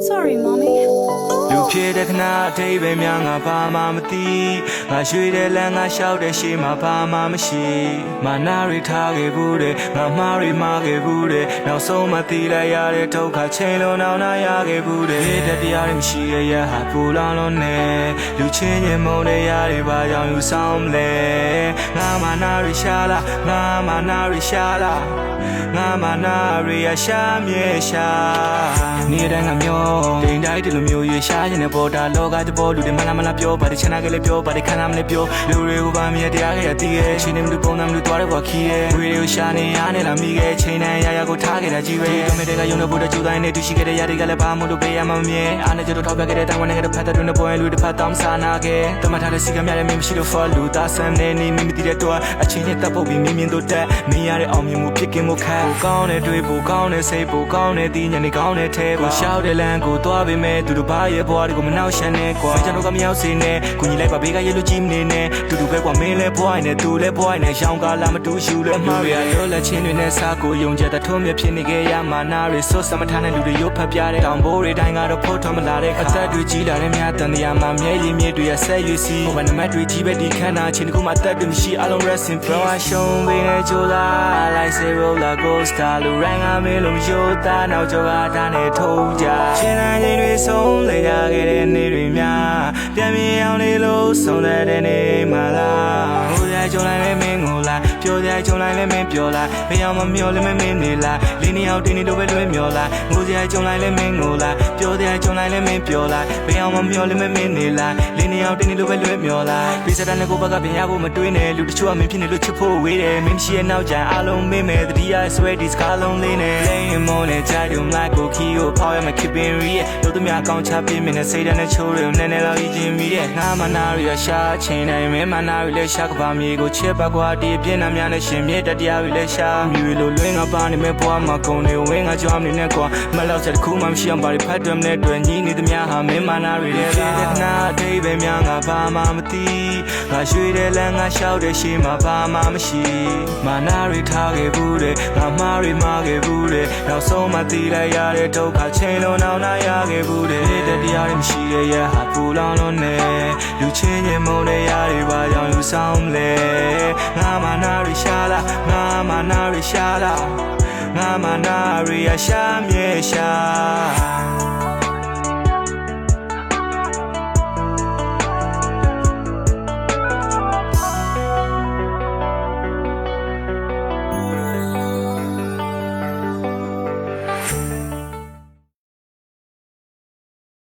Sorry, mommy. လူဖြစ်တဲ့ခဏအထိပ်ပဲများငါဘာမှမသိငါရွှေတဲ့လမ်းငါလျှောက်တဲ့ရှေးမှာဘာမှမရှိမာနာရီထားခဲ့ဘူးတဲ့ငါမှားရီမှားခဲ့ဘူးတဲ့နောက်ဆုံးမှသိလိုက်ရတဲ့ဒုက္ခချိန်လုံးနောက်နာရခဲ့ဘူးတဲ့တတရားရမရှိရဲ့ရဟာပူလောင်လုံးနဲ့လူချင်းချင်းမုန်းတဲ့ရတွေဘာကြောင့်ယူဆောင်မလဲငါမာနာရီရှာလာငါမာနာရီရှာလာငါမာနာရီရရှာမြေရှာနေ့တိုင်းငါမျောတိမ်တိုင်းဒီလိုမျိုးရွေရှာခြင်းနဲ့ပေါ်တာလောကတဘောလူတွေမလားမလားပြောပါတယ်ချနာကလေးပြောပါတယ်ခန္ဓာမလေးပြောလူတွေကိုပါမြဲတရားခဲ့ရတည်ရဲ့ရှင်နေမလို့ပုံနာမလို့တွားတဲ့ဘွားခီးရဲ့ဝေတွေကိုရှာနေရနဲ့လာမိခဲ့ချိန်နဲ့ရရကိုထားခဲ့တာကြီးပဲဒီမဲ့တွေကယုံတဲ့ဘုဒ္ဓကျူတိုင်းနဲ့တူရှိခဲ့တဲ့ຢာတွေကလည်းဘာမှမလို့ပေးရမှမမြဲအားနဲ့ကြတော့ထောက်ပြခဲ့တဲ့တိုင်ဝမ်နိုင်ငံတစ်ဖက်တွင်တဲ့ပွဲလူတစ်ဖက်တောင်းစားနာခဲ့တမထားတဲ့စီကများလည်းမင်းမရှိလို့ for လူသားဆမ်နေနေမင်းမသိတဲ့တော့အချင်းချင်းတပ်ပုတ်ပြီးမင်းမြင်တို့တက်မင်းရတဲ့အောင်မြင်မှုဖြစ်ကင်းမှုခန့်ကောင်းတဲ့တွေးဖို့ကောင်းတဲ့စိတ်ဖို့ကောင်းတဲ့ဒီညနေကောင်းတဲ့ထဲပါရှောက်တဲ့လမ်းကိုသွားပေမဲ့သူတို့ဘာရဲ့ဘွားတွေကိုမနှောက်ရှက်နဲ့ကွာကျွန်တော်ကမရောက်စေနဲ့ကိုကြီးလိုက်ပါဘေးကရေလူကြီးမနေနဲ့တူတူပဲကွာမင်းလဲဘွားနဲ့သူလဲဘွားနဲ့ရောင်ကားလာမတူရှူလဲမှားရရောလက်ချင်းတွေနဲ့စားကိုယုံကြတဲ့ထုံးမြဖြစ်နေခဲ့ရမှာနာရီဆွတ်စမထားတဲ့လူတွေရုပ်ဖက်ပြတဲ့တောင်ဘိုးတွေတိုင်းကတော့ဖို့ထွန်မလာတဲ့ခါအသက်တွေကြီးလာတဲ့များတန်တရားမှာမြဲရည်မြစ်တွေရဆက်ရွေးစီဟိုဘယ်နမတ်တွေကြီးပဲဒီခန္ဓာချင်းတစ်ခုမှတက်တွေမရှိအလုံး rest in peace ဘဝရှုံးပေးနေကြလား like say roller coaster လူရိုင်းကမင်းလုံးရိုးသားနောက်ကျော်ကတားနဲ့ထုံးကြချင်းတိုင်းချင်းတွေဆုံးလေရခဲ့တဲ့နေ့တွေများပြန်မြင်အောင်လေးလို့ဆုံးတဲ့နေ့မှလား ဟိုရကြုံလိုက်လဲမင်းကိုလားပြောကြကြုံလိုက်လဲမင်းပြောလားဘယ်အောင်မမျောလဲမင်းနေလားလင်းနေအောင်တင်းနေတော့ပဲလွဲမျောလားငိုကြကြုံလိုက်လဲမင်းကိုလားပြောကြကြုံလိုက်လဲမင်းပြောလားဘယ်အောင်မမျောလဲမင်းနေလားလင်းနေအောင်တင်းနေတော့ပဲလွဲမျောလားပြီးစတဲ့ကိုဘကပြန်ရဖို့မတွေးနဲ့လူတချို့ကမင်းဖြစ်နေလို့ချစ်ဖို့ဝေးတယ်မင်းရှိရဲ့နောက်ကျန်အားလုံးမင်းမဲ့တတိယဆွဲဒီစကားလုံးလေးနဲ့လိမ့်မောနဲ့ကြိုက်လို့မလိုက်ကိုခီကိုဖောက်ရမခစ်ပင်ရီရဲ့တို့သူများအကောင်းချပေးမင်းနဲ့စိတ်ဓာတ်နဲ့ချိုးတယ်နည်းနည်းလောက်ရည်ချင်းမိတဲ့ငါမနာရီရရှာချင်းတိုင်းမင်းမနာရီလဲရှာကပါမြေကိုချစ်ပါကွာဒီပြင်းနှများနဲ့ရှင်မြေတတရားရီလဲရှာမြူလိုလွင်းကပါနေမဲ့ဘွားမှာကုန်နေဝင်းကကြွားမနေနဲ့ကွာမလောက်ချက်တစ်ခုမှမရှိအောင်ပါရီဖတ်တယ်မနဲ့တွေ့ညီနေသမျှဟာမင်းမနာရီလဲတဲ့ခဏအသေးပဲများငါဘာမှမသိငါရွှေတဲ့လမ်းငါလျှောက်တဲ့ရှေးမှာဘာမှမရှိမာနာရီထားခဲ့ဘူးတဲ့ငါ မာရီမာခဲ့ဘူးတဲ့နောက်ဆုံးမှသိလိုက်ရတဲ့ဒုက္ခချိန်လုံးနောက်နာရခဲ့ဘူးတဲ့တတရားရမရှိတဲ့ရဟာပူလောင်လုံးနဲ့လူချင်းချင်းမုန်းတဲ့ရတွေဘာကြောင့်ယူဆောင်မလဲငါမာနာရီရှာလာငါမာနာရီရှာလာငါမာနာရီရရှာမြေရှာ